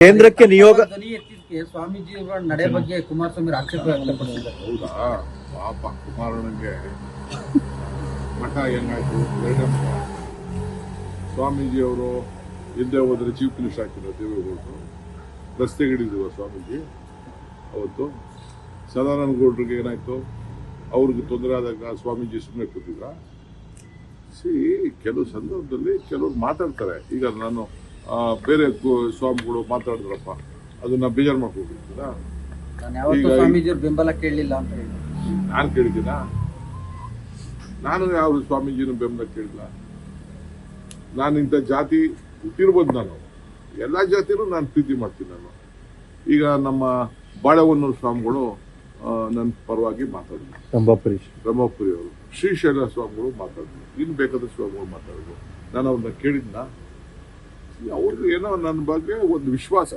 ಕೇಂದ್ರಕ್ಕೆ ನಿಯೋಗ ಧ್ವನಿ ಎತ್ತಿದ್ದಕ್ಕೆ ಸ್ವಾಮೀಜಿ ಅವರ ನಡೆ ಬಗ್ಗೆ ಕುಮಾರಸ್ವಾಮಿ ಆಕ್ಷೇಪ ವ್ಯಕ್ತಪಡಿಸಿದ್ದಾರೆ. ಹೌದಾ? ಪಾಪ ಕುಮಾರನಿಗೆ ಮಠ ಹೆಂಗಾಯ್ತು? ಸ್ವಾಮೀಜಿಯವರು ಹಿಂದೆ ಹೋದ್ರೆ ಚೀಫ್ ಮಿನಿಸ್ಟರ್ ಆಗ್ತಿದ್ರು ದೇವೇಗೌಡರು. ರಸ್ತೆಗಿಡಿದ್ರು ಸ್ವಾಮೀಜಿ ಅವತ್ತು. ಸದಾನಂದ ಗೌಡ್ರಿಗೆ ಏನಾಯ್ತು? ಅವ್ರಿಗೆ ತೊಂದರೆ ಆದಾಗ ಸ್ವಾಮೀಜಿ ಸುಮ್ಮನೆ ಕೂತಿದ್ರ? ಸಿ ಕೆಲವು ಸಂದರ್ಭದಲ್ಲಿ ಕೆಲವ್ರು ಮಾತಾಡ್ತಾರೆ. ಈಗ ನಾನು ಬೇರೆ ಸ್ವಾಮಿಗಳು ಮಾತಾಡಿದ್ರಪ್ಪ. ಅದನ್ನ ಬೇಜಾರು ಮಾಡ್ಕೊಂಡಿರ್ತೀರಾ ಈಗ- ಬೆಂಬಲ ಕೇಳಲಿಲ್ಲ ಅಂತ ಹೇಳಿ. ನಾನು ಕೇಳಿದ್ದೀನ? ನಾನು ಯಾವ ಸ್ವಾಮೀಜಿನ ಬೆಂಬಲ ಕೇಳಿಲ್ಲ ನಾನು ಇಂಥ ಜಾತಿ ಹುಟ್ಟಿರ್ಬೋದು ನಾನು. ಎಲ್ಲ ಜಾತಿನೂ ನಾನು ಪ್ರೀತಿ ಮಾಡ್ತೀನಿ ನಾನು. ಈಗ ನಮ್ಮ ಬಾಳೆಹೊನ್ನೂರು ಸ್ವಾಮಿಗಳು ನನ್ನ ಪರವಾಗಿ ಮಾತಾಡಿದ್ರು. ಅಂಬಾಪುರೀಶ್ ಬ್ರಹ್ಮಪುರಿ. ಅವರು ಶ್ರೀಶೈಲ ಸ್ವಾಮಿಗಳು ಮಾತಾಡಿದ್ರು. ಇನ್ನು ಬೇಕಾದ ಸ್ವಾಮಿಗಳು ಮಾತಾಡಿದ್ರು. ನಾನು ಅವ್ರನ್ನ ಕೇಳಿದ್ನ? ಅವ್ರಿಗೆ ಏನೋ ನನ್ನ ಬಗ್ಗೆ ಒಂದು ವಿಶ್ವಾಸ